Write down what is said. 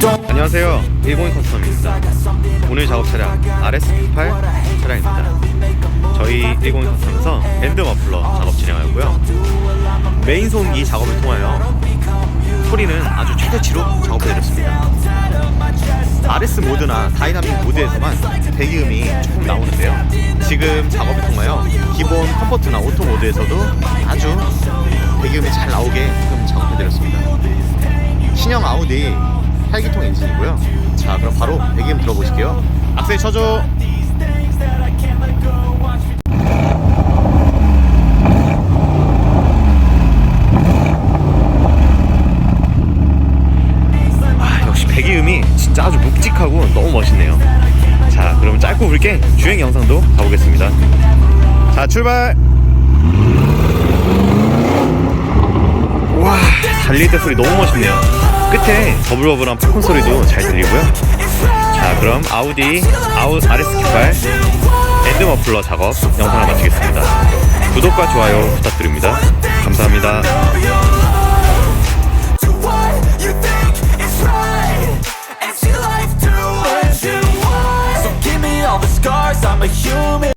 102 커스텀입니다. 오늘 작업 차량 RS98 차량입니다. 저희 102 커스텀에서 밴드 머플러 작업 진행하고요. 메인 소음기 작업을 통하여 소리는 아주 최대치로 작업해드렸습니다. RS 모드나 다이나믹 모드에서만 배기음이 조금 나오는데요. 지금 작업을 통하여 기본 컴포트나 오토 모드에서도 아주 배기음이 잘 나오게끔 작업해드렸습니다. 신형 아우디 8기통 엔진이고요. 자, 그럼 바로 배기음 들어보실게요. 악셀 쳐줘. 아, 역시 배기음이 진짜 아주 묵직하고 너무 멋있네요. 자, 그럼 짧고 굵게 주행 영상도 가보겠습니다. 자, 출발! 와, 달릴 때 소리 너무 멋있네요. 끝에 더블버블한 팝콘 소리도 잘 들리고요. 자 그럼 아우디 아우 RS 깃발 엔드 머플러 작업 영상을 마치겠습니다. 구독과 좋아요 부탁드립니다. 감사합니다.